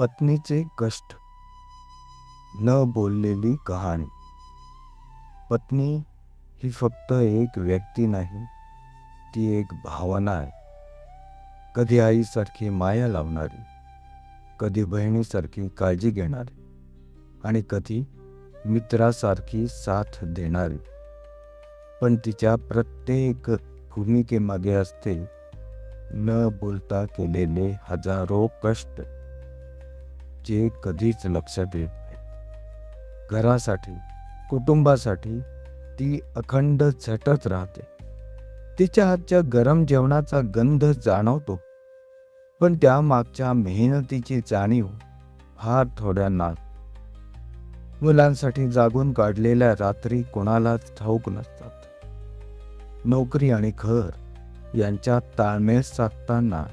पत्नीचे कष्ट. न बोललेली कहाणी. पत्नी ही फक्त एक व्यक्ती नाही ती एक भावना आहे. कधी आईसारखी माया लावणारी कधी बहिणीसारखी काळजी घेणारी आणि कधी मित्रासारखी साथ देणारी. पण तिच्या प्रत्येक भूमिकेमागे असते न बोलता केलेले हजारो कष्ट. जे कधीच लक्षात येत नाही. घरासाठी कुटुंबासाठी ती अखंड झटत राहते. तिच्या हातच्या गरम जेवणाचा गंध जाणवतो पण त्या मागच्या मेहनतीची जाणीव फार थोड्यांना मुलांसाठी जागून काढलेल्या रात्री कोणालाच ठाऊक नसतात. नोकरी आणि घर यांच्यात ताळमेळ साधताना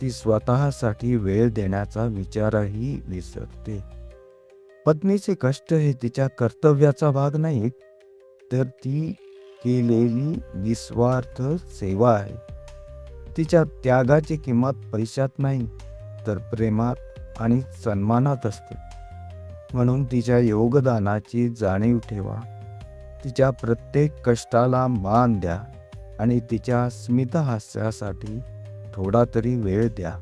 ती स्वतःसाठी वेळ देण्याचा विचारही विसरते. पत्नीचे कष्ट हे तिच्या कर्तव्याचा भाग नाहीत तर ती केलेली निस्वार्थ सेवा आहे. तिच्या त्यागाची किंमत पैशात नाही तर प्रेमात आणि सन्मानात असते. म्हणून तिच्या योगदानाची जाणीव ठेवा. तिच्या प्रत्येक कष्टाला मान द्या आणि तिच्या स्मितहास्यासाठी थोडा तरी वेळ द्या.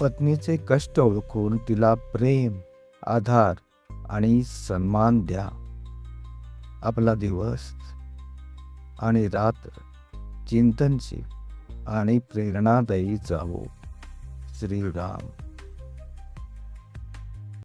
पत्नीचे कष्ट ओळखून तिला प्रेम आधार आणि सन्मान द्या. आपला दिवस आणि रात्र चिंतनशील आणि प्रेरणादायी जावो. श्रीराम.